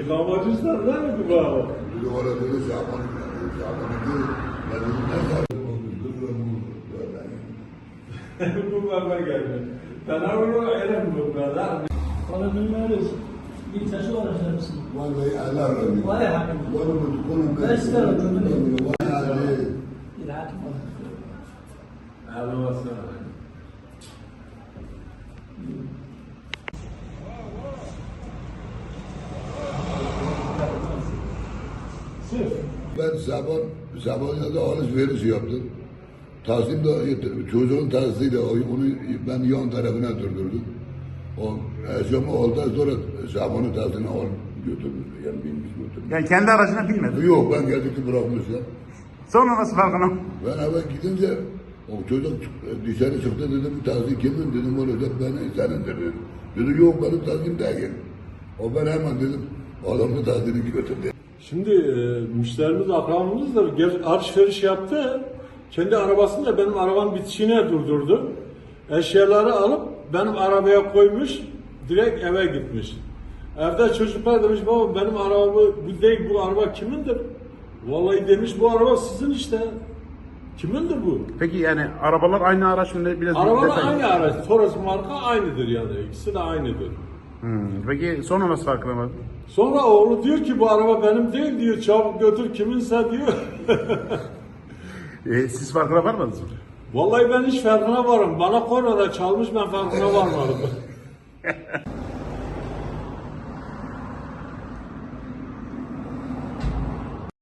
Yıkanmacıslar ne mi bu abi? Bir de orada böyle şey yapmanı yani. Şey yapmanı değil. Ben dedim ne var? Bu bana geldi. Ben onu elem bu kadar. Bana bilmeriz. Bir taşı var aşağısın. Vallahi Allah razı. Vallahi hakim. Vallahi konum ben. Ben isterim cümleyi. Vallahi. İlhakim. Alo, selam. Olsun. Ben sabah sabahına da alışveriş yaptım. Tahsim de çocuğun tahsili onu ben yan tarafına durdurdum. O eşyamı oldu sonra sabahını tahsilini al götürdüm. Yani binmiş götürdüm. Yani kendi aracına binmedi. Yok ben geldikçe bırakmış ya. Sonra nasıl farkına? Ben eve gidince o çocuk dışarı çıktı dedim tahsil kimin dedim onu da ben senindir dedim. Dedi yok benim tahsilim değil. O ben hemen dedim adamın tahsilini götürdü. Şimdi e, müşterimiz akrabamızdır. Alışveriş yaptı. Kendi arabasını da benim arabanın bitişine durdurdu. Eşyaları alıp benim arabaya koymuş. Direkt eve gitmiş. Evde çocuklar demiş baba benim araba bu değil bu araba kimindir? Vallahi demiş bu araba sizin işte. Kimindir bu? Peki yani arabalar aynı araç mı? Biraz Arabalar detay- aynı araç. Toros marka aynıdır yani. İkisi de aynıdır. Hmm, Peki sonra nasıl farkına vardı? Sonra oğlu diyor ki bu araba benim değil diyor. Çabuk götür kiminse diyor. Ee, siz farkına varmadınız mı? Vallahi ben hiç farkına varım. Bana kornada çalmış ben farkına varmadım.